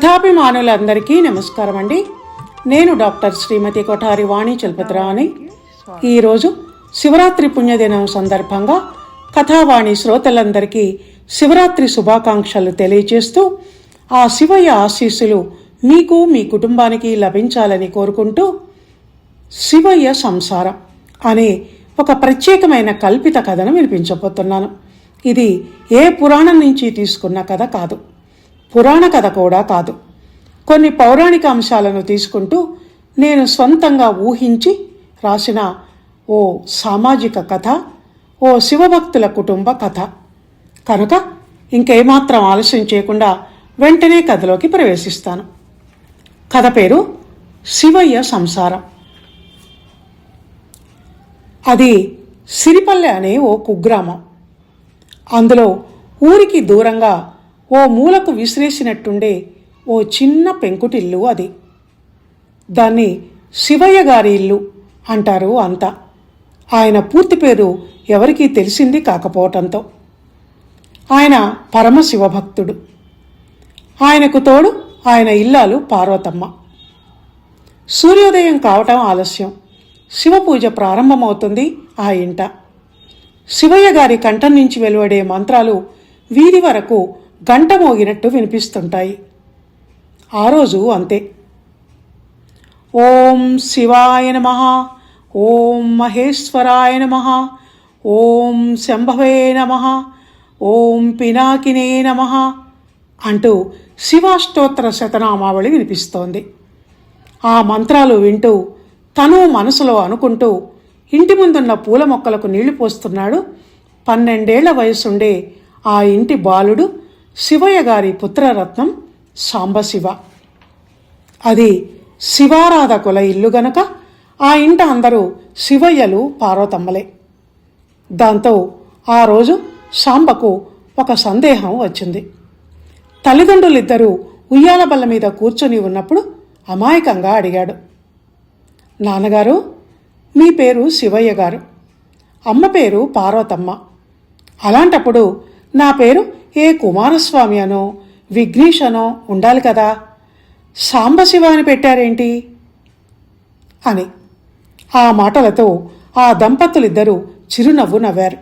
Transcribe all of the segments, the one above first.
కథాభిమానులందరికీ నమస్కారం అండి నేను డాక్టర్ శ్రీమతి కొఠారి వాణి చలపతిరాని ఈరోజు శివరాత్రి పుణ్యదినం సందర్భంగా కథావాణి శ్రోతలందరికీ శివరాత్రి శుభాకాంక్షలు తెలియజేస్తూ ఆ శివయ్య ఆశీస్సులు మీకు మీ కుటుంబానికి లభించాలని కోరుకుంటూ శివయ్య సంసారం అనే ఒక ప్రత్యేకమైన కల్పిత కథను వినిపించబోతున్నాను. ఇది ఏ పురాణం నుంచి తీసుకున్న కథ కాదు. పురాణ కథ కూడా కాదు. కొన్ని పౌరాణిక అంశాలను తీసుకుంటూ నేను సొంతంగా ఊహించి రాసిన ఓ సామాజిక కథ ఓ శివభక్తుల కుటుంబ కథ. కనుక ఇంకేమాత్రం ఆలస్యం చేయకుండా వెంటనే కథలోకి ప్రవేశిస్తాను. కథ పేరు శివయ్య సంసారం. అది సిరిపల్లె అనే ఓ కుగ్రామం. అందులో ఊరికి దూరంగా ఓ మూలకు విసిరేసినట్టుండే ఓ చిన్న పెంకుటిల్లు అది. దాన్ని శివయ్య గారి ఇల్లు అంటారు అంతా. ఆయన పూర్తి పేరు ఎవరికీ తెలిసింది కాకపోవటంతో. ఆయన పరమశివభక్తుడు. ఆయనకు తోడు ఆయన ఇల్లాలు పార్వతమ్మ. సూర్యోదయం కావటం ఆలస్యం. శివపూజ ప్రారంభమవుతుంది ఆ ఇంట. శివయ్య గారి కంఠం నుంచి వెలువడే మంత్రాలు వీధి వరకు గంట మోగినట్టు వినిపిస్తుంటాయి. ఆ రోజు అంతే. ఓం శివాయ నమ ఓం మహేశ్వరాయ నమ ఓం శంభవే నమ ఓం పినాకినే నమ అంటూ శివాష్టోత్తర శతనామావళి వినిపిస్తోంది. ఆ మంత్రాలు వింటూ తను మనసులో అనుకుంటూ ఇంటి ముందున్న పూల మొక్కలకు నీళ్ళు పోస్తున్నాడు. పన్నెండేళ్ళ వయసుండే ఆ ఇంటి బాలుడు శివయ్య గారి పుత్రరత్నం సాంబశివ. అది శివారాధకుల ఇల్లు గనక ఆ ఇంట అందరూ శివయ్యలు పార్వతమ్మలే. దాంతో ఆ రోజు సాంబకు ఒక సందేహం వచ్చింది. తల్లిదండ్రులిద్దరూ ఉయ్యాల బల్ల మీద కూర్చొని ఉన్నప్పుడు అమాయకంగా అడిగాడు. నాన్నగారు మీ పేరు శివయ్య గారు. అమ్మ పేరు పార్వతమ్మ. అలాంటప్పుడు నా పేరు ఏ కుమారస్వామి అనో విఘ్నేష్ అనో ఉండాలి కదా. సాంబశివ అని పెట్టారేంటి? అని. ఆ మాటలతో ఆ దంపతులిద్దరూ చిరునవ్వు నవ్వారు.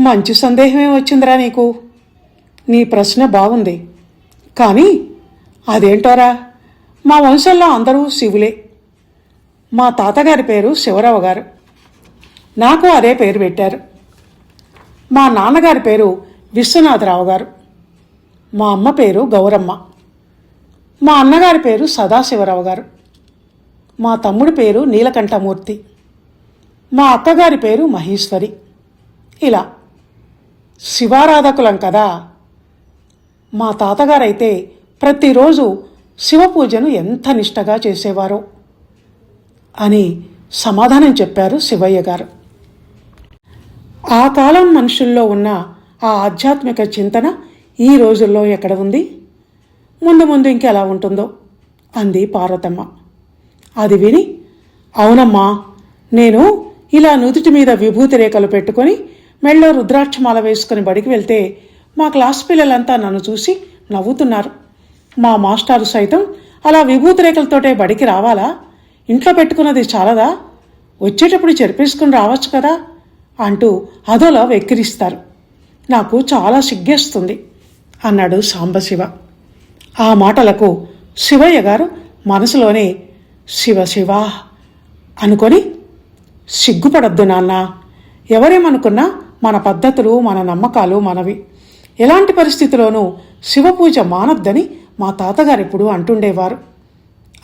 మంచి సందేహమే వచ్చిందిరా నీకు. నీ ప్రశ్న బాగుంది కానీ అదేంటోరా? మా వంశంలో అందరూ శివులే. మా తాతగారి పేరు శివరావు గారు నాకు అదే పేరు పెట్టారు. మా నాన్నగారి పేరు విశ్వనాథరావు గారు. మా అమ్మ పేరు గౌరమ్మ. మా అన్నగారి పేరు సదాశివరావు గారు. మా తమ్ముడి పేరు నీలకంఠమూర్తి. మా అక్కగారి పేరు మహేశ్వరి. ఇలా. శివారాధకులం కదా. మా తాతగారైతే ప్రతిరోజు శివ పూజను ఎంత నిష్టగా చేసేవారో అని సమాధానం చెప్పారు శివయ్య గారు. ఆ కాలం మనుషుల్లో ఉన్న ఆ ఆధ్యాత్మిక చింతన ఈ రోజుల్లో ఎక్కడ ఉంది? ముందు ముందు ఇంకెలా ఉంటుందో అంది పార్వతమ్మ. అది విని అవునమ్మా నేను ఇలా నుదుటి మీద విభూతి రేఖలు పెట్టుకొని మెళ్ళో రుద్రాక్షమాల వేసుకుని బడికి వెళ్తే మా క్లాస్ పిల్లలంతా నన్ను చూసి నవ్వుతున్నారు. మా మాస్టారు సైతం అలా విభూతి రేఖలతోటే బడికి రావాలా? ఇంట్లో పెట్టుకున్నది చాలదా? వచ్చేటప్పుడు చెరిపేసుకుని రావచ్చు కదా? అంటూ అదోలా వెక్కిరిస్తారు. నాకు చాలా సిగ్గేస్తుంది అన్నాడు సాంబశివ. ఆ మాటలకు శివయ్య గారు మనసులోనే శివ శివ అనుకొని సిగ్గుపడద్దు నాన్న ఎవరేమనుకున్నా మన పద్ధతులు మన నమ్మకాలు మనవి. ఎలాంటి పరిస్థితిలోనూ శివపూజ మానద్దని మా తాతగారు ఎప్పుడు అంటుండేవారు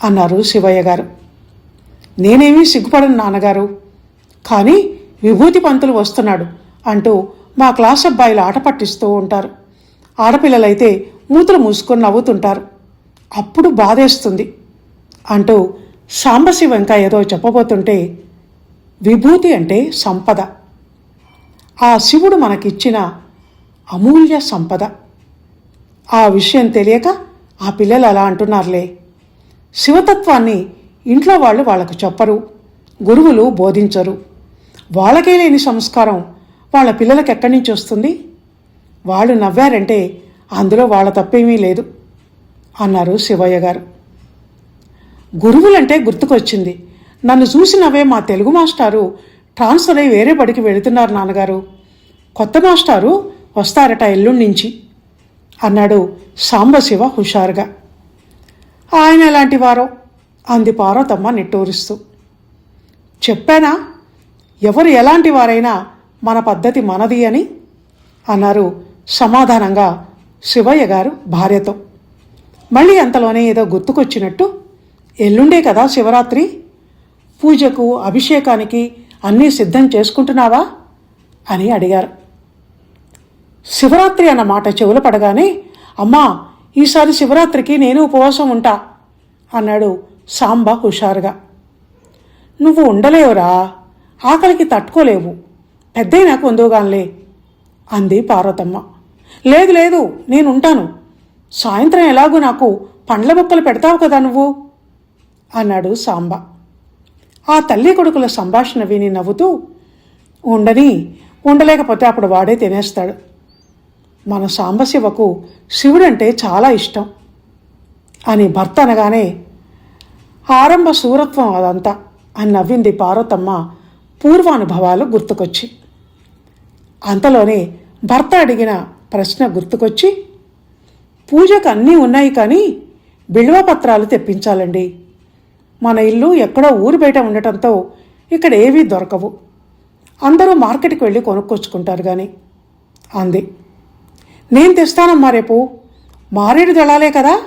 అన్నారు శివయ్య గారు. నేనేమీ సిగ్గుపడను నాన్నగారు కానీ విభూతి పంతులు వస్తున్నాడు అంటూ మా క్లాస్ అబ్బాయిలు ఆట పట్టిస్తూ ఉంటారు. ఆడపిల్లలైతే మూతులు మూసుకొని నవ్వుతుంటారు. అప్పుడు బాధేస్తుంది. అంటూ సాంబశివ ఇంకా ఏదో చెప్పబోతుంటే విభూతి అంటే సంపద. ఆ శివుడు మనకిచ్చిన అమూల్య సంపద. ఆ విషయం తెలియక ఆ పిల్లలు అలా అంటున్నారులే. శివతత్వాన్ని ఇంట్లో వాళ్ళు వాళ్ళకు చెప్పరు. గురువులు బోధించరు. వాళ్ళకే లేని సంస్కారం వాళ్ళ పిల్లలకి ఎక్కడి నుంచి వస్తుంది? వాళ్ళు నవ్వారంటే అందులో వాళ్ళ తప్పేమీ లేదు అన్నారు శివయ్య గారు. గురువులంటే గుర్తుకొచ్చింది. నన్ను చూసినవే మా తెలుగు మాస్టారు ట్రాన్స్ఫర్ అయి వేరే బడికి వెళుతున్నారు నాన్నగారు. కొత్త మాస్టారు వస్తారట ఎల్లుండి నుంచి అన్నాడు సాంబశివ హుషారుగా. ఆయన ఎలాంటి వారో? అంది పార్వతమ్మ నిట్టూరిస్తూ. చెప్పానా? ఎవరు ఎలాంటి వారైనా మన పద్ధతి మనది అని అన్నారు సమాధానంగా శివయ్య గారు భార్యతో. మళ్ళీ అంతలోనే ఏదో గుర్తుకొచ్చినట్టు ఎల్లుండే కదా శివరాత్రి పూజకు అభిషేకానికి అన్నీ సిద్ధం చేసుకుంటున్నావా? అని అడిగారు. శివరాత్రి అన్న మాట చెవులు పడగానే అమ్మా ఈసారి శివరాత్రికి నేను ఉపవాసం ఉంటా అన్నాడు సాంబ హుషారుగా. నువ్వు ఉండలేవురా ఆకలికి తట్టుకోలేవు పెద్దయినాక ఉందోగాన్లే అంది పార్వతమ్మ. లేదు లేదు నేను ఉంటాను సాయంత్రం ఎలాగూ నాకు పండ్ల మొక్కలు పెడతావు కదా నువ్వు? అన్నాడు సాంబ. ఆ తల్లి కొడుకుల సంభాషణ విని నవ్వుతూ ఉండని ఉండలేకపోతే అప్పుడు వాడే తినేస్తాడు. మన సాంబశివకు శివుడంటే చాలా ఇష్టం అని భర్త అనగానే ఆరంభ సూరత్వం అదంతా అని నవ్వింది పార్వతమ్మ పూర్వానుభవాలు గుర్తుకొచ్చి. అంతలోనే భర్త అడిగిన ప్రశ్న గుర్తుకొచ్చి పూజకు అన్నీ ఉన్నాయి కానీ బిల్వ పత్రాలు తెప్పించాలండి. మన ఇల్లు ఎక్కడో ఊరు బయట ఉండటంతో ఇక్కడ ఏవీ దొరకవు. అందరూ మార్కెట్కి వెళ్ళి కొనుక్కొచ్చుకుంటారు కానీ అంది. నేను తెస్తానమ్మా రేపు. మారేడు దళాలే కదా.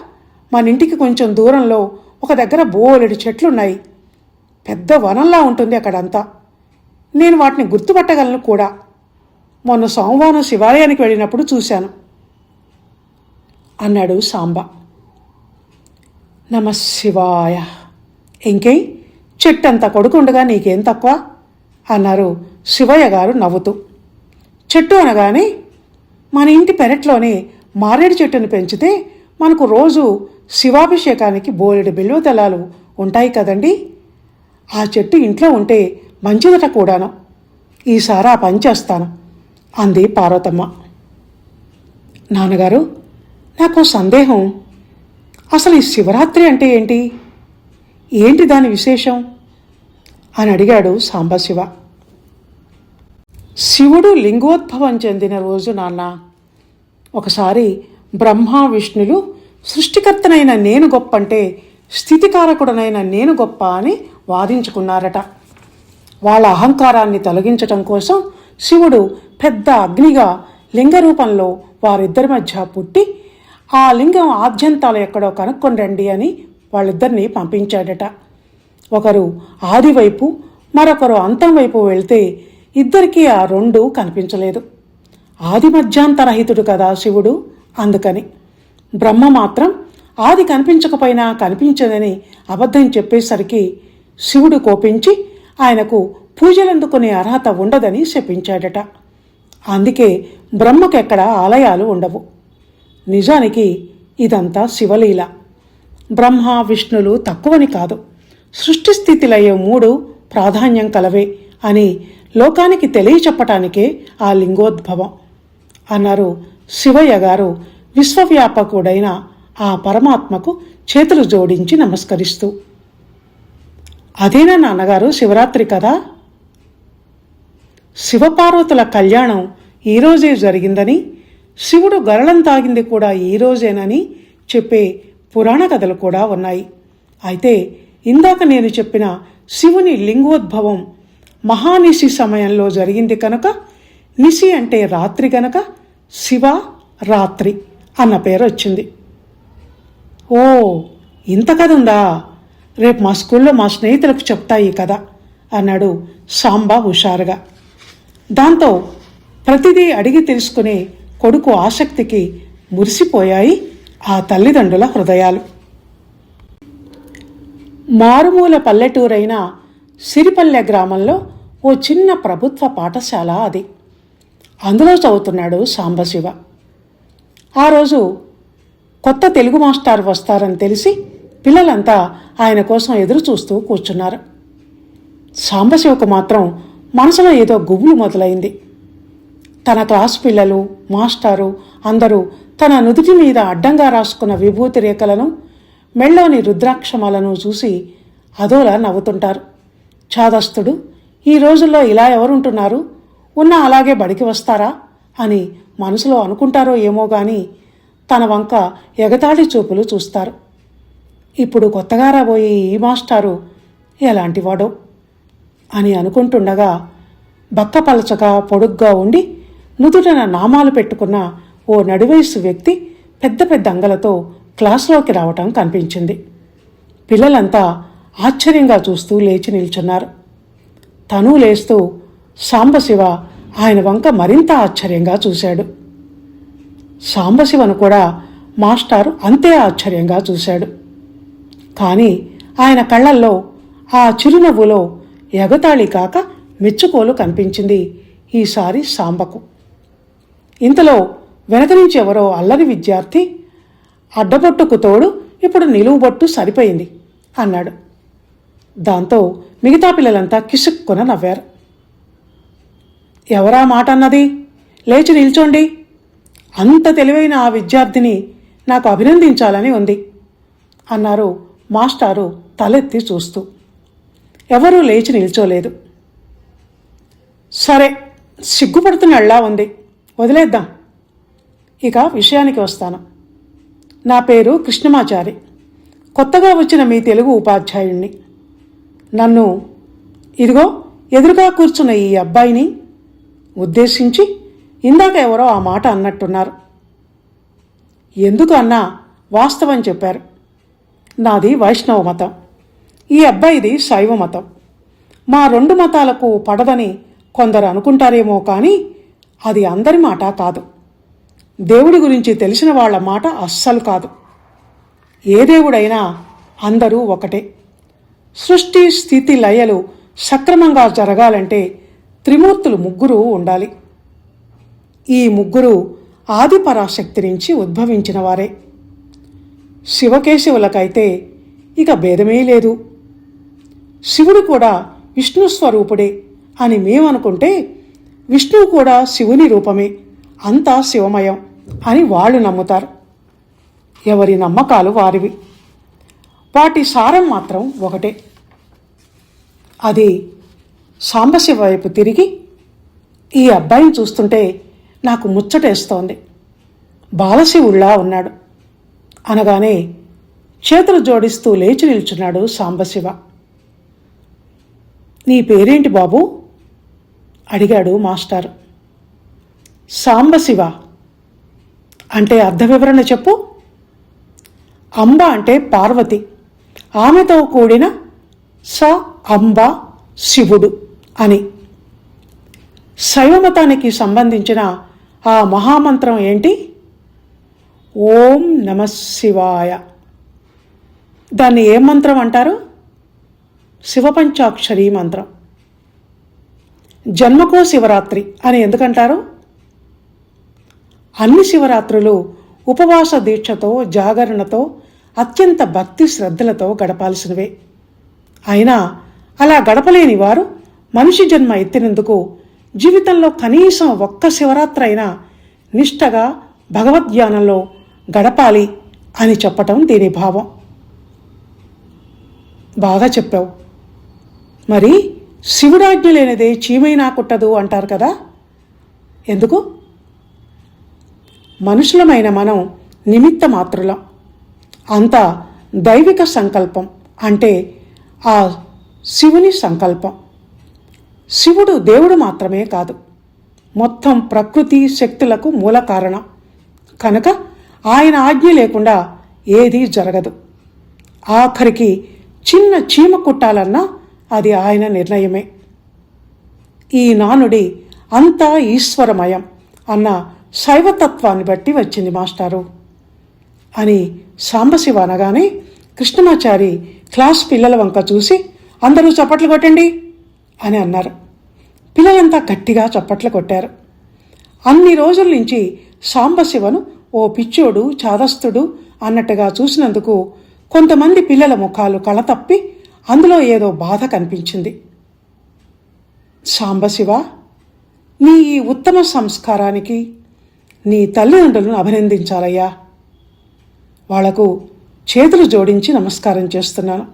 మన ఇంటికి కొంచెం దూరంలో ఒక దగ్గర బోలెడు చెట్లున్నాయి. పెద్ద వనంలా ఉంటుంది అక్కడంతా. నేను వాటిని గుర్తుపట్టగలను కూడా. మొన్న సోమవారం శివాలయానికి వెళ్ళినప్పుడు చూశాను. అన్నాడు సాంబ. నమ శివాయ. ఇంకే చెట్టంత కొడుకుండగా నీకేం తక్కువ? అన్నారు శివయ్య గారు నవ్వుతూ. చెట్టు అనగానే మన ఇంటి పెరట్లోనే మారేడు చెట్టును పెంచితే మనకు రోజు శివాభిషేకానికి బోలెడు బిల్వదళాలు ఉంటాయి కదండి. ఆ చెట్టు ఇంట్లో ఉంటే మంచిదట కూడాను. ఈసారి ఆ పని చేస్తాను. అంది పార్వతమ్మ. నాన్నగారు నాకు సందేహం. అసలు ఈ శివరాత్రి అంటే ఏంటి? ఏంటి దాని విశేషం? అని అడిగాడు సాంబశివ. శివుడు లింగోద్భవం చెందిన రోజు నాన్న. ఒకసారి బ్రహ్మ విష్ణులు సృష్టికర్తనైన నేను గొప్ప అంటే స్థితికారకుడనైన నేను గొప్ప అని వాదించుకున్నారట. వాళ్ళ అహంకారాన్ని తొలగించటం కోసం శివుడు పెద్ద అగ్నిగా లింగ రూపంలో వారిద్దరి మధ్య పుట్టి ఆ లింగం ఆద్యంతాలు ఎక్కడో కనుక్కొని రండి అని వాళ్ళిద్దరిని పంపించాడట. ఒకరు ఆది వైపు మరొకరు అంతం వైపు వెళ్తే ఇద్దరికీ ఆ రెండు కనిపించలేదు. ఆది మధ్యాంతరహితుడు కదా శివుడు అందుకని. బ్రహ్మ మాత్రం ఆది కనిపించకపోయినా కనిపించదని అబద్ధం చెప్పేసరికి శివుడు కోపించి ఆయనకు పూజలందుకునే అర్హత ఉండదని శపించాడట. అందుకే బ్రహ్మకెక్కడ ఆలయాలు ఉండవు. నిజానికి ఇదంతా శివలీల. బ్రహ్మ విష్ణులు తక్కువని కాదు. సృష్టి స్థితిలయ్యే మూడు ప్రాధాన్యం కలవే అని లోకానికి తెలియచెప్పటానికే ఆ లింగోద్భవం. అన్నారు శివయ్య గారు విశ్వవ్యాపకుడైన ఆ పరమాత్మకు చేతులు జోడించి నమస్కరిస్తూ. అదేనా నాన్నగారు శివరాత్రి కదా శివపార్వతుల కళ్యాణం ఈరోజే జరిగిందని శివుడు గరళం తాగింది కూడా ఈరోజేనని చెప్పే పురాణ కథలు కూడా ఉన్నాయి. అయితే ఇందాక నేను చెప్పిన శివుని లింగోద్భవం మహానిశి సమయంలో జరిగింది కనుక నిశి అంటే రాత్రి గనక శివ రాత్రి అన్న పేరు వచ్చింది. ఓ ఇంత కథ ఉందా? రేపు మా స్కూల్లో మా స్నేహితులకు చెప్తాయి కదా అన్నాడు సాంబా హుషారుగా. దాంతో ప్రతిదీ అడిగి తెలుసుకునే కొడుకు ఆసక్తికి మురిసిపోయాయి ఆ తల్లిదండ్రుల హృదయాలు. మారుమూల పల్లెటూరైన సిరిపల్లె గ్రామంలో ఓ చిన్న ప్రభుత్వ పాఠశాల అది. అందులో చదువుతున్నాడు సాంబశివ. ఆ రోజు కొత్త తెలుగు మాస్టర్ వస్తారని తెలిసి పిల్లలంతా ఆయన కోసం ఎదురు చూస్తూ కూర్చున్నారు. సాంబశివకు మాత్రం మనసులో ఏదో గుబులు మొదలైంది. తన క్లాస్ పిల్లలు మాస్టారు అందరూ తన నుదుటి మీద అడ్డంగా రాసుకున్న విభూతి రేఖలను మెళ్ళోని రుద్రాక్షమాలను చూసి అదోలా నవ్వుతుంటారు. చాదస్తుడు ఈ రోజుల్లో ఇలా ఎవరుంటున్నారు? ఉన్నా అలాగే బడికి వస్తారా? అని మనసులో అనుకుంటారో ఏమో గాని తన వంక ఎగతాళి చూపులు చూస్తారు. ఇప్పుడు కొత్తగా రాబోయే ఈ మాస్టారు ఎలాంటివాడో? అని అనుకుంటుండగా బక్కపలచగా పొడుగ్గా ఉండి నుదుటన నామాలు పెట్టుకున్న ఓ నడువయసు వ్యక్తి పెద్ద పెద్ద అంగలతో క్లాసులోకి రావటం కనిపించింది. పిల్లలంతా ఆశ్చర్యంగా చూస్తూ లేచి నిల్చున్నారు. తను లేస్తూ సాంబశివ ఆయన వంక మరింత ఆశ్చర్యంగా చూశాడు. సాంబశివను కూడా మాస్టారు అంతే ఆశ్చర్యంగా చూశాడు. కానీ ఆయన కళ్ళల్లో ఆ చిరునవ్వులో ఎగతాళి కాక మెచ్చుకోలు కనిపించింది. ఈసారి సాంబకు. ఇంతలో వెనక నుంచి ఎవరో అల్లరి విద్యార్థి అడ్డబొట్టుకు తోడు ఇప్పుడు నిలువుబొట్టు సరిపోయింది అన్నాడు. దాంతో మిగతా పిల్లలంతా కిసుక్కున నవ్వారు. ఎవరా మాట అన్నది? లేచి నిల్చోండి. అంత తెలివైన ఆ విద్యార్థిని నాకు అభినందించాలని ఉంది అన్నారు మాస్టారు తలెత్తి చూస్తూ. ఎవరూ లేచి నిల్చోలేదు. సరే సిగ్గుపడుతున్నలా ఉంది. వదిలేద్దాం. ఇక విషయానికి వస్తాను. నా పేరు కృష్ణమాచారి. కొత్తగా వచ్చిన మీ తెలుగు ఉపాధ్యాయుణ్ణి. నన్ను ఇదిగో ఎదురుగా కూర్చున్న ఈ అబ్బాయిని ఉద్దేశించి ఇందాక ఎవరో ఆ మాట అన్నట్టున్నారు. ఎందుకు అన్నా వాస్తవం చెప్పారు. నాది వైష్ణవ మతం. ఈ అబ్బాయిది శైవ మతం మా రెండు మతాలకు పడదని కొందరు అనుకుంటారేమో కానీ అది అందరి మాట కాదు. దేవుడి గురించి తెలిసిన వాళ్ళ మాట అస్సలు కాదు. ఏ దేవుడైనా అందరూ ఒకటే. సృష్టి స్థితి లయలు సక్రమంగా జరగాలంటే త్రిమూర్తులు ముగ్గురు ఉండాలి. ఈ ముగ్గురు ఆదిపరాశక్తి నుంచి ఉద్భవించిన వారే. శివకేశవులకైతే ఇక భేదమే లేదు శివుడు కూడా విష్ణు స్వరూపుడే అని మేమనుకుంటే విష్ణువు కూడా శివుని రూపమే. అంతా శివమయం అని వాళ్ళు నమ్ముతారు. ఎవరి నమ్మకాలు వారివి. వాటి సారం మాత్రం ఒకటే. అది సాంబశివ వైపు తిరిగి ఈ అబ్బాయిని చూస్తుంటే నాకు ముచ్చటేస్తోంది. బాలశివుళ్ళా ఉన్నాడు. అనగానే చేతులు జోడిస్తూ లేచి నిల్చున్నాడు సాంబశివ. నీ పేరేంటి బాబు? అడిగాడు మాస్టర్. సాంబశివ. అంటే అర్ధ వివరణ చెప్పు. అంబ అంటే పార్వతి. ఆమెతో కూడిన స అంబ శివుడు అని. శైవమతానికి సంబంధించిన ఆ మహామంత్రం ఏంటి? ఓం నమ శివాయ. దాన్ని ఏ మంత్రం అంటారు? శివపంచాక్షరి మంత్రం. జన్మకో శివరాత్రి అని ఎందుకంటారు? అన్ని శివరాత్రులు ఉపవాస దీక్షతో జాగరణతో అత్యంత భక్తి శ్రద్ధలతో గడపాల్సినవే. అయినా అలా గడపలేని వారు మనిషి జన్మ ఎత్తినందుకు జీవితంలో కనీసం ఒక్క శివరాత్రి అయినా నిష్టగా భగవద్ధ్యానంలో గడపాలి అని చెప్పటం దీని భావం. బాగా చెప్పావు. మరి శివుడాజ్ఞ లేనిదే చీమైనా కుట్టదు అంటారు కదా? ఎందుకు? మనుషులమైన మనం నిమిత్త మాత్రులం. అంతా దైవిక సంకల్పం అంటే ఆ శివుని సంకల్పం. శివుడు దేవుడు మాత్రమే కాదు. మొత్తం ప్రకృతి శక్తులకు మూల కారణం. కనుక ఆయన ఆజ్ఞ లేకుండా ఏదీ జరగదు. ఆఖరికి చిన్న చీమ కుట్టాలన్నా అది ఆయన నిర్ణయమే. ఈ నానుడి అంతా ఈశ్వరమయం అన్న శైవతత్వాన్ని బట్టి వచ్చింది మాస్టారు. అని సాంబశివ అనగానే కృష్ణమాచారి క్లాస్ పిల్లల వంక చూసి అందరూ చప్పట్లు కొట్టండి అని అన్నారు. పిల్లలంతా గట్టిగా చప్పట్లు కొట్టారు. అన్ని రోజుల నుంచి సాంబశివను ఓ పిచ్చోడు చాదస్తుడు అన్నట్టుగా చూసినందుకు కొంతమంది పిల్లల ముఖాలు కళతప్పి అందులో ఏదో బాధ కనిపించింది. సాంబశివ నీ ఈ ఉత్తమ సంస్కారానికి నీ తల్లిదండ్రులను అభినందించాలయ్యా. వాళ్ళకు చేతులు జోడించి నమస్కారం చేస్తున్నాను.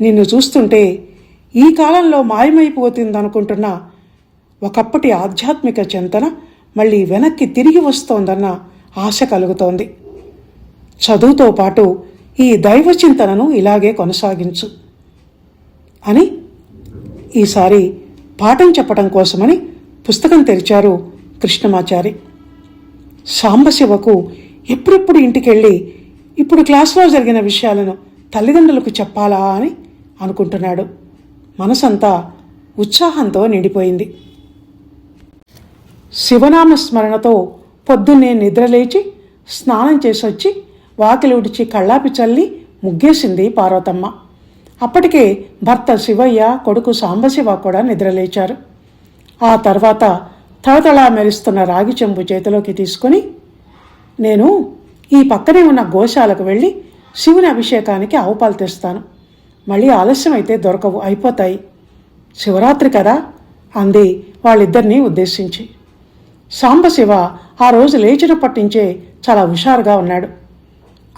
నిన్ను చూస్తుంటే ఈ కాలంలో మాయమైపోతుందనుకుంటున్న ఒకప్పటి ఆధ్యాత్మిక చింతన మళ్ళీ వెనక్కి తిరిగి వస్తోందన్న ఆశ కలుగుతోంది. చదువుతో పాటు ఈ దైవ చింతనను ఇలాగే కొనసాగించు అని ఈసారి పాఠం చెప్పడం కోసమని పుస్తకం తెరిచారు కృష్ణమాచారి. సాంబశివకు ఎప్పుడెప్పుడు ఇంటికెళ్ళి ఇప్పుడు క్లాస్లో జరిగిన విషయాలను తల్లిదండ్రులకు చెప్పాలా అని అనుకుంటున్నాడు. మనసంతా ఉత్సాహంతో నిండిపోయింది. శివనామ స్మరణతో పొద్దున్నే నిద్రలేచి స్నానం చేసొచ్చి వాకిలి ఉడిచి కళ్ళాపి చల్లి ముగ్గేసింది పార్వతమ్మ. అప్పటికే భర్త శివయ్య కొడుకు సాంబశివ కూడా నిద్రలేచారు. ఆ తర్వాత తలతళా మెరుస్తున్న రాగి చెంబు చేతిలోకి తీసుకుని నేను ఈ పక్కనే ఉన్న గోశాలకు వెళ్ళి శివుని అభిషేకానికి ఆవుపాలు తెస్తాను. మళ్ళీ ఆలస్యం అయితే దొరకవు అయిపోతాయి. శివరాత్రి కదా అంది వాళ్ళిద్దరినీ ఉద్దేశించి. సాంబశివ ఆ రోజు లేచినప్పటి నుంచే చాలా హుషారుగా ఉన్నాడు.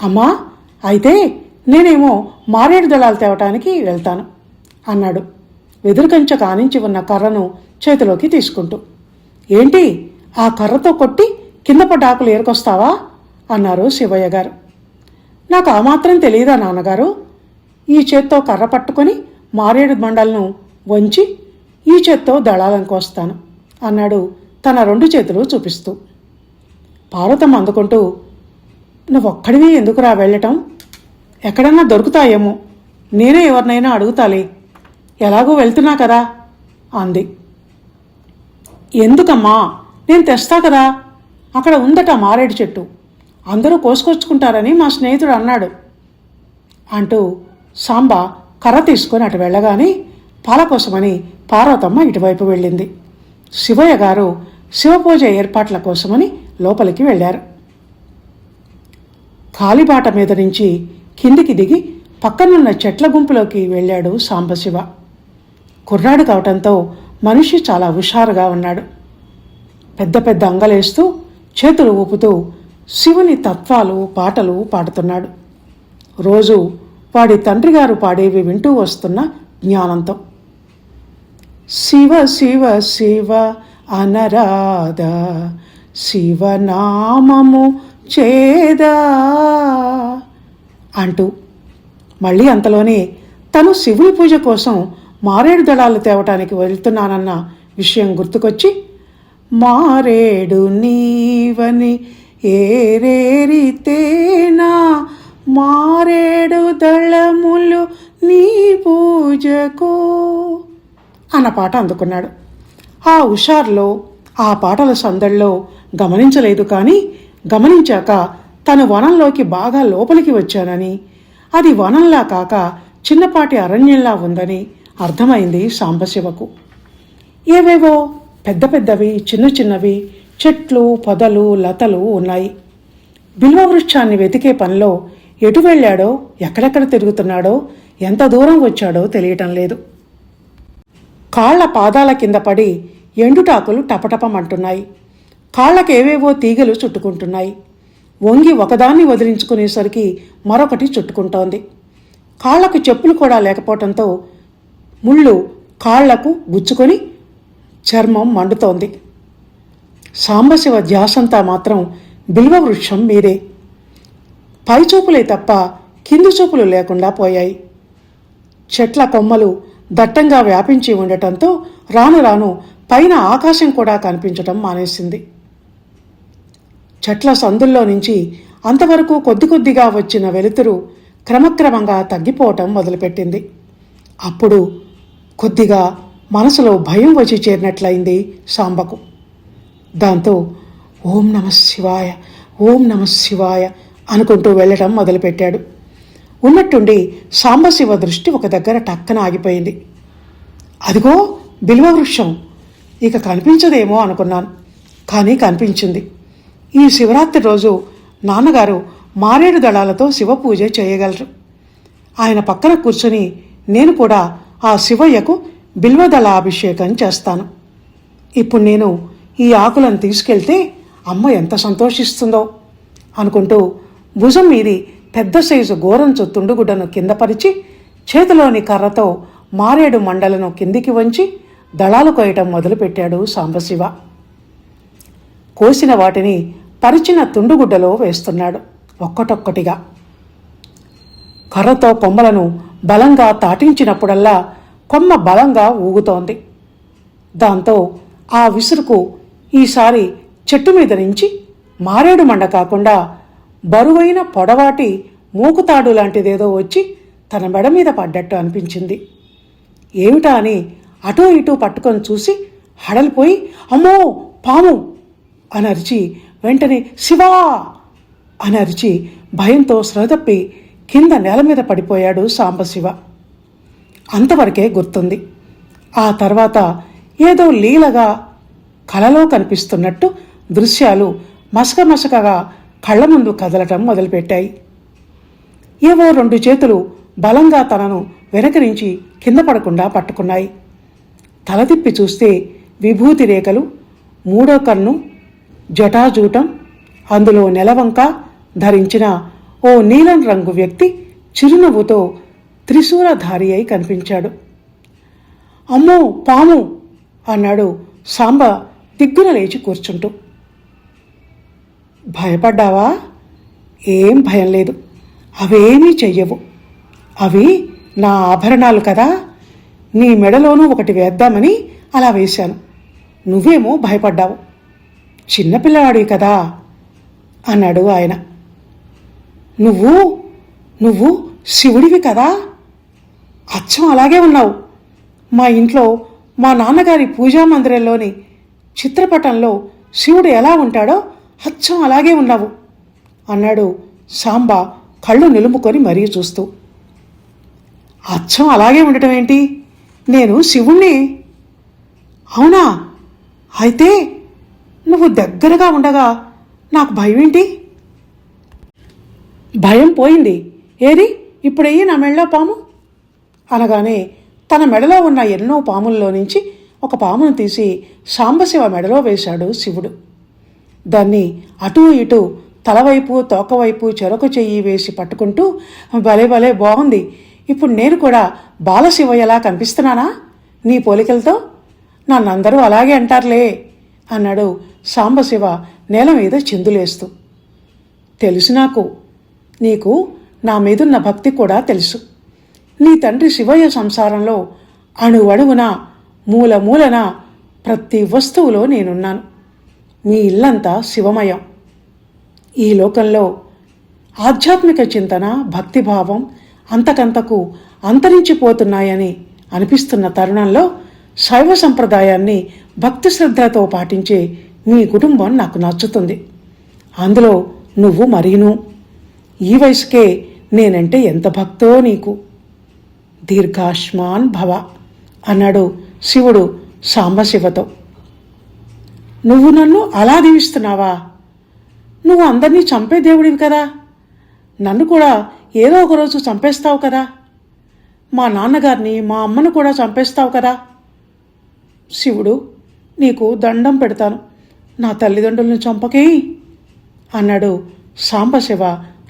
అమ్మా అయితే నేనేమో మారేడు దళాలు తేవటానికి వెళ్తాను అన్నాడు. వెదురుకంచె కానించి ఉన్న కర్రను చేతిలోకి తీసుకుంటూ. ఏంటి ఆ కర్రతో కొట్టి కింద పటాకులు ఏరుకొస్తావా? అన్నారు శివయ్య గారు. నాకు ఆ మాత్రం తెలియదా నాన్నగారు? ఈ చేత్తో కర్ర పట్టుకొని మారేడు మండలను వంచి ఈ చేత్తో దళాలను కోస్తాను అన్నాడు తన రెండు చేతులు చూపిస్తూ. పార్వతమ్మ అందుకుంటూ నువ్వొక్కడివి ఎందుకురా వెళ్ళటం? ఎక్కడన్నా దొరుకుతాయేమో. నేనే ఎవరినైనా అడుగుతాలే. ఎలాగో వెళ్తున్నా కదా అంది. ఎందుకమ్మా? నేను తెస్తా కదా. అక్కడ ఉందట మారేడు చెట్టు. అందరూ కోసుకొచ్చుకుంటారని మా స్నేహితుడు అన్నాడు. అంటూ సాంబ కర్ర తీసుకొని అటు వెళ్ళగానే పాల కోసమని పార్వతమ్మ ఇటువైపు వెళ్ళింది. శివయ్య గారు శివపూజ ఏర్పాట్ల కోసమని లోపలికి వెళ్ళారు. కాలిబాట మీద నుంచి కిందికి దిగి పక్కనున్న చెట్ల గుంపులోకి వెళ్ళాడు సాంబశివ. కుర్రాడు కావటంతో మనిషి చాలా హుషారుగా ఉన్నాడు. పెద్ద పెద్ద అంగలేస్తూ చేతులు ఊపుతూ శివుని తత్వాలు పాటలు పాడుతున్నాడు. రోజు వాడి తండ్రి గారు పాడేవి వింటూ వస్తున్న జ్ఞానంతో. శివ శివ శివ అనరాధ శివనామము చేదా? అంటూ మళ్ళీ అంతలోనే తను శివుని పూజ కోసం మారేడు దళాలు తేవటానికి వెళ్తున్నానన్న విషయం గుర్తుకొచ్చి మారేడు నీవని ఏరేరితేనా? మారేడు దళములు నీ పూజకు అన్న పాట అందుకున్నాడు. ఆ హుషార్లో ఆ పాటల సందడిలో గమనించలేదు కానీ గమనించాక తను వనంలోకి బాగా లోపలికి వచ్చానని. అది వనంలా కాక చిన్నపాటి అరణ్యంలా ఉందని అర్థమైంది సాంబశివకు. ఏవేవో పెద్ద పెద్దవి చిన్న చిన్నవి చెట్లు పొదలు లతలు ఉన్నాయి. బిల్వ వృక్షాన్ని వెతికే పనిలో ఎటు వెళ్ళాడో ఎక్కడెక్కడ తిరుగుతున్నాడో ఎంత దూరం వచ్చాడో తెలియటం లేదు. కాళ్ళ పాదాల కింద పడి ఎండుటాకులు టపటపమంటున్నాయి. కాళ్ళకేవేవో తీగలు చుట్టుకుంటున్నాయి. వంగి ఒకదాన్ని వదిలించుకునేసరికి మరొకటి చుట్టుకుంటోంది. కాళ్ళకు చెప్పులు కూడా లేకపోవటంతో ముళ్ళు కాళ్ళకు గుచ్చుకొని చర్మం మండుతోంది. సాంబశివ ధ్యాసంతా మాత్రం బిల్వ వృక్షం మీదే. పైచూపులే తప్ప కింది చూపులు లేకుండా పోయాయి. చెట్ల కొమ్మలు దట్టంగా వ్యాపించి ఉండటంతో రాను రాను పైన ఆకాశం కూడా కనిపించటం మానేసింది. చెట్ల సందుల్లో నుంచి అంతవరకు కొద్ది కొద్దిగా వచ్చిన వెలుతురు క్రమక్రమంగా తగ్గిపోవటం మొదలుపెట్టింది. అప్పుడు కొద్దిగా మనసులో భయం వచ్చి చేరినట్లయింది సాంబకు. దాంతో ఓం నమ శివాయ ఓం నమ శివాయ అనుకుంటూ వెళ్ళటం మొదలుపెట్టాడు. ఉన్నట్టుండి సాంబశివ దృష్టి ఒక దగ్గర టక్కన ఆగిపోయింది. అదిగో బిల్వ వృక్షం ఇక కనిపించదేమో అనుకున్నాను. కానీ కనిపించింది. ఈ శివరాత్రి రోజు నాన్నగారు మారేడు దళాలతో శివ పూజ చేయగలరు. ఆయన పక్కన కూర్చుని నేను కూడా ఆ శివయ్యకు బిల్వదళ అభిషేకం చేస్తాను. ఇప్పుడు నేను ఈ ఆకులను తీసుకెళ్తే అమ్మ ఎంత సంతోషిస్తుందో అనుకుంటూ భుజం మీది పెద్ద సైజు గోరంచు తుండుగుడ్డను కిందపరిచి చేతిలోని కర్రతో మారేడు మండలను కిందికి వంచి దళాలు కోయటం మొదలుపెట్టాడు సాంబశివ. కోసిన వాటిని పరిచిన తుండుగుడ్డలో వేస్తున్నాడు ఒక్కటొక్కటిగా. కర్రతో కొమ్మలను బలంగా తాటించినప్పుడల్లా కొమ్మ బలంగా ఊగుతోంది. దాంతో ఆ విసురుకు ఈసారి చెట్టు మీద నుంచి మారేడు మండ కాకుండా బరువైన పొడవాటి మూకుతాడు లాంటిదేదో వచ్చి తన మెడ మీద పడ్డట్టు అనిపించింది. ఏమిటా అని అటూ ఇటూ పట్టుకొని చూసి హడలిపోయి అమ్మో! పాము! అని అరిచి వెంటనే శివా! అని అరిచి భయంతో శ్రదప్పి కింద నేల మీద పడిపోయాడు సాంబశివ. అంతవరకే గుర్తుంది. ఆ తర్వాత ఏదో లీలగా కలలో కనిపిస్తున్నట్టు దృశ్యాలు మసక మసకగా కళ్ళ ముందు కదలటం మొదలుపెట్టాయి. ఏవో రెండు చేతులు బలంగా తనను వెనక నుంచి కింద పడకుండా పట్టుకున్నాయి. తల తిప్పి చూస్తే విభూతి రేఖలు మూడో కన్ను జటాజూటం. అందులో నెలవంక ధరించిన ఓ నీలం రంగు వ్యక్తి చిరునవ్వుతో త్రిశూలధారి అయి కనిపించాడు. అమ్మో పాము! అన్నాడు సాంబ దిగ్గున లేచి కూర్చుంటూ. భయపడ్డావా? ఏం భయం లేదు. అవేమీ చెయ్యవు. అవి నా ఆభరణాలు కదా. నీ మెడలోనూ ఒకటి వేద్దామని అలా వేశాను. నువ్వేమో భయపడ్డావు. చిన్నపిల్లవాడివి కదా అన్నాడు ఆయన. నువ్వు నువ్వు శివుడివి కదా? అచ్చం అలాగే ఉన్నావు. మా ఇంట్లో మా నాన్నగారి పూజా మందిరంలోని చిత్రపటంలో శివుడు ఎలా ఉంటాడో అచ్చం అలాగే ఉన్నావు అన్నాడు సాంబ కళ్ళు నిలుముకొని మరీ చూస్తూ. అచ్చం అలాగే ఉండటం ఏంటి? నేను శివుణ్ణి. అవునా? అయితే నువ్వు దగ్గరగా ఉండగా నాకు భయం ఏంటి భయం పోయింది. ఏది? ఇప్పుడయ్యి నా మెడలో పాము? అనగానే తన మెడలో ఉన్న ఎన్నో పాముల్లో నుంచి ఒక పామును తీసి సాంబశివ మెడలో వేశాడు శివుడు. దాన్ని అటూ ఇటూ తలవైపు తోకవైపు చెరొక చెయ్యి వేసి పట్టుకుంటూ భలే భలే బాగుంది. ఇప్పుడు నేను కూడా బాలశివయ్యలా కనిపిస్తున్నానా? నీ పోలికలతో? నన్నందరూ అలాగే అంటారులే అన్నాడు సాంబశివ నేల మీద చిందులేస్తూ తెలుసు నాకు. నీకు నా మీదున్న భక్తి కూడా తెలుసు. నీ తండ్రి శివయ్య సంసారంలో అణువణువున మూల మూలన ప్రతి వస్తువులో నేనున్నాను. మీ ఇల్లంతా శివమయం. ఈ లోకంలో ఆధ్యాత్మిక చింతన భక్తిభావం అంతకంతకు అంతరించిపోతున్నాయని అనిపిస్తున్న తరుణంలో శైవ సంప్రదాయాన్ని భక్తి శ్రద్ధలతో పాటించే మీ కుటుంబం నాకు నచ్చుతుంది. అందులో నువ్వు మరీను. ఈ వయసుకే నేనంటే ఎంత భక్తో నీకు? దీర్ఘాష్మాన్ భవ అన్నాడు శివుడు సాంబశివతో. నువ్వు నన్ను అలా దీవిస్తున్నావా? నువ్వు అందరినీ చంపే దేవుడివి కదా? నన్ను కూడా ఏదో ఒకరోజు చంపేస్తావు కదా? మా నాన్నగారిని మా అమ్మను కూడా చంపేస్తావు కదా? శివుడు నీకు దండం పెడతాను. నా తల్లిదండ్రులను చంపకే అన్నాడు సాంబశివ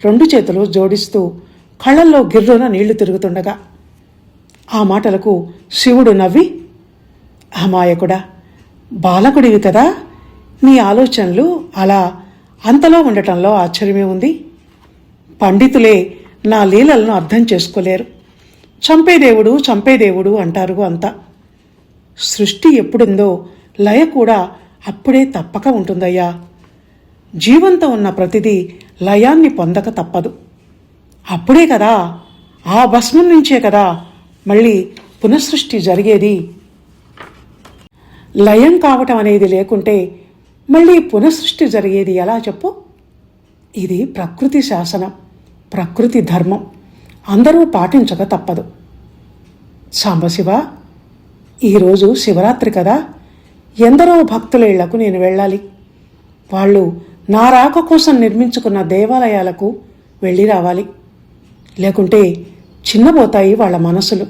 రెండు చేతులు జోడిస్తూ కళ్ళల్లో గిర్రున నీళ్ళు తిరుగుతుండగా. ఆ మాటలకు శివుడు నవ్వి అమాయకుడా బాలకుడివి కదా. నీ ఆలోచనలు అలా అంతలో ఉండటంలో ఆశ్చర్యమే ఉంది. పండితులే నా లీలలను అర్థం చేసుకోలేరు. చంపేదేవుడు చంపేదేవుడు అంటారు అంతా. సృష్టి ఎప్పుడుందో లయ కూడా అప్పుడే తప్పక ఉంటుందయ్యా. జీవంతో ఉన్న ప్రతిదీ లయాన్ని పొందక తప్పదు. అప్పుడే కదా ఆ భస్మం నుంచే కదా మళ్ళీ పునఃసృష్టి జరిగేది. లయం కావటం అనేది లేకుంటే మళ్ళీ పునఃసృష్టి జరిగేది ఎలా చెప్పు? ఇది ప్రకృతి శాసనం ప్రకృతి ధర్మం. అందరూ పాటించక తప్పదు. సాంబశివ ఈరోజు శివరాత్రి కదా? ఎందరో భక్తుల ఇళ్ళకు నేను వెళ్ళాలి. వాళ్ళు నా రాక కోసం నిర్మించుకున్న దేవాలయాలకు వెళ్ళి రావాలి. లేకుంటే చిన్నబోతాయి వాళ్ళ మనసులు.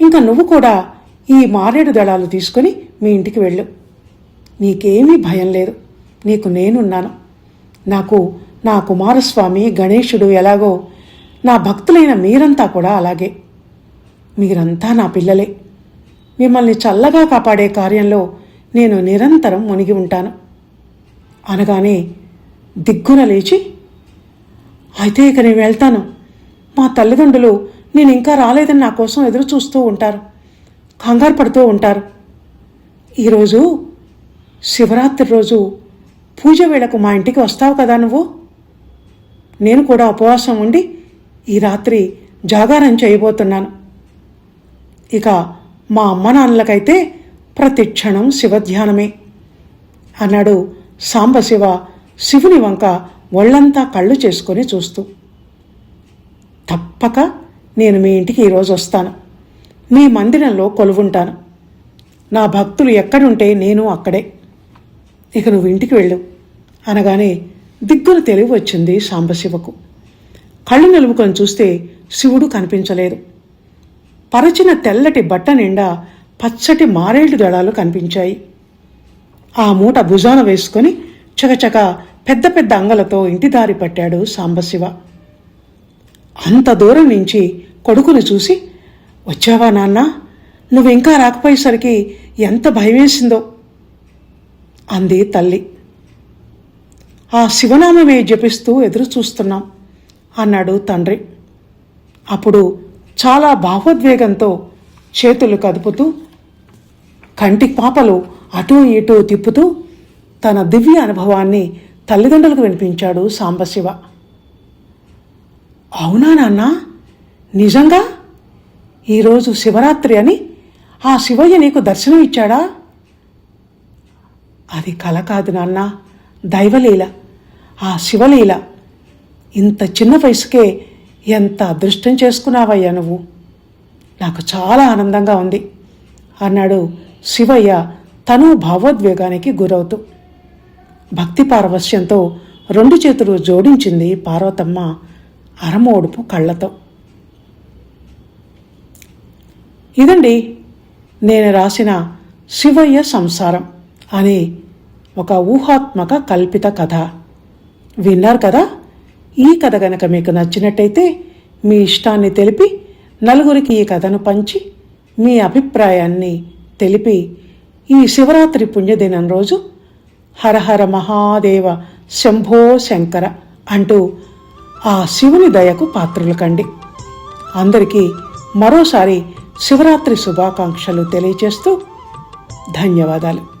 ఇంకా నువ్వు కూడా ఈ మారేడు దళాలు తీసుకొని మీ ఇంటికి వెళ్ళు. నీకేమీ భయం లేదు. నీకు నేనున్నాను. నాకు నా కుమారస్వామి గణేశుడు ఎలాగో నా భక్తులైన మీరంతా కూడా అలాగే. మీరంతా నా పిల్లలే. మిమ్మల్ని చల్లగా కాపాడే కార్యంలో నేను నిరంతరం మునిగి ఉంటాను. అనగానే దిగ్గున లేచి అయితే ఇక నేను వెళ్తాను. మా తల్లిదండ్రులు నేను ఇంకా రాలేదని నా కోసం ఎదురు చూస్తూ ఉంటారు కంగారు పడుతూ ఉంటారు. ఈరోజు శివరాత్రి రోజు పూజ వేళకు మా ఇంటికి వస్తావు కదా నువ్వు? నేను కూడా ఉపవాసం ఉండి ఈ రాత్రి జాగారం చేయబోతున్నాను. ఇక మా అమ్మ నాన్నలకైతే ప్రతి క్షణం శివధ్యానమే. అన్నాడు సాంబశివ శివుని వంక ఒళ్ళంతా కళ్ళు చేసుకొని చూస్తూ. తప్పక నేను మీ ఇంటికి ఈరోజు వస్తాను. మీ మందిరంలో కొలువుంటాను. నా భక్తులు ఎక్కడుంటే నేను అక్కడే. ఇక నువ్వు ఇంటికి వెళ్ళు అనగానే దిగ్గున తెలివి వచ్చింది సాంబశివకు. కళ్ళు నిలుపుకొని చూస్తే శివుడు కనిపించలేదు. పరచిన తెల్లటి బట్ట నిండా పచ్చటి మారేడు దళాలు కనిపించాయి. ఆ మూట భుజాన వేసుకొని చకచక పెద్ద పెద్ద అంగలతో ఇంటి దారి పట్టాడు సాంబశివ. అంత దూరం నుంచి కొడుకును చూసి వచ్చావా నాన్న? నువ్వింకా రాకపోయేసరికి ఎంత భయమేసిందో అంది తల్లి. ఆ శివనామమే జపిస్తూ ఎదురు చూస్తున్నాం అన్నాడు తండ్రి. అప్పుడు చాలా భావోద్వేగంతో చేతులు కదుపుతూ కంటి పాపలు అటూ ఇటూ తిప్పుతూ తన దివ్య అనుభవాన్ని తల్లిదండ్రులకు వినిపించాడు సాంబశివ. అవునా నాన్న? నిజంగా? ఈరోజు శివరాత్రి అని ఆ శివయ్య నీకు దర్శనం ఇచ్చాడా? అది కల కాదు నాన్న. దైవలీల. ఆ శివలీల. ఇంత చిన్న వయసుకే ఎంత అదృష్టం చేసుకున్నావయ్యా నువ్వు? నాకు చాలా ఆనందంగా ఉంది. అన్నాడు శివయ్య తను భావోద్వేగానికి గురవుతూ. భక్తి పారవశ్యంతో రెండు చేతులు జోడించింది పార్వతమ్మ అరమోడుపు కళ్ళతో. ఇదండి నేను రాసిన శివయ్య సంసారం అనే ఒక ఊహాత్మక కల్పిత కథ. విన్నారు కదా? ఈ కథ గనక మీకు నచ్చినట్టయితే మీ ఇష్టాన్ని తెలిపి నలుగురికి ఈ కథను పంచి మీ అభిప్రాయాన్ని తెలిపి ఈ శివరాత్రి పుణ్యదినం రోజు హరహర మహాదేవ శంభో శంకర అంటూ ఆ శివుని దయకు పాత్రలు కండి. అందరికీ మరోసారి శివరాత్రి శుభాకాంక్షలు తెలియజేస్తూ ధన్యవాదాలు.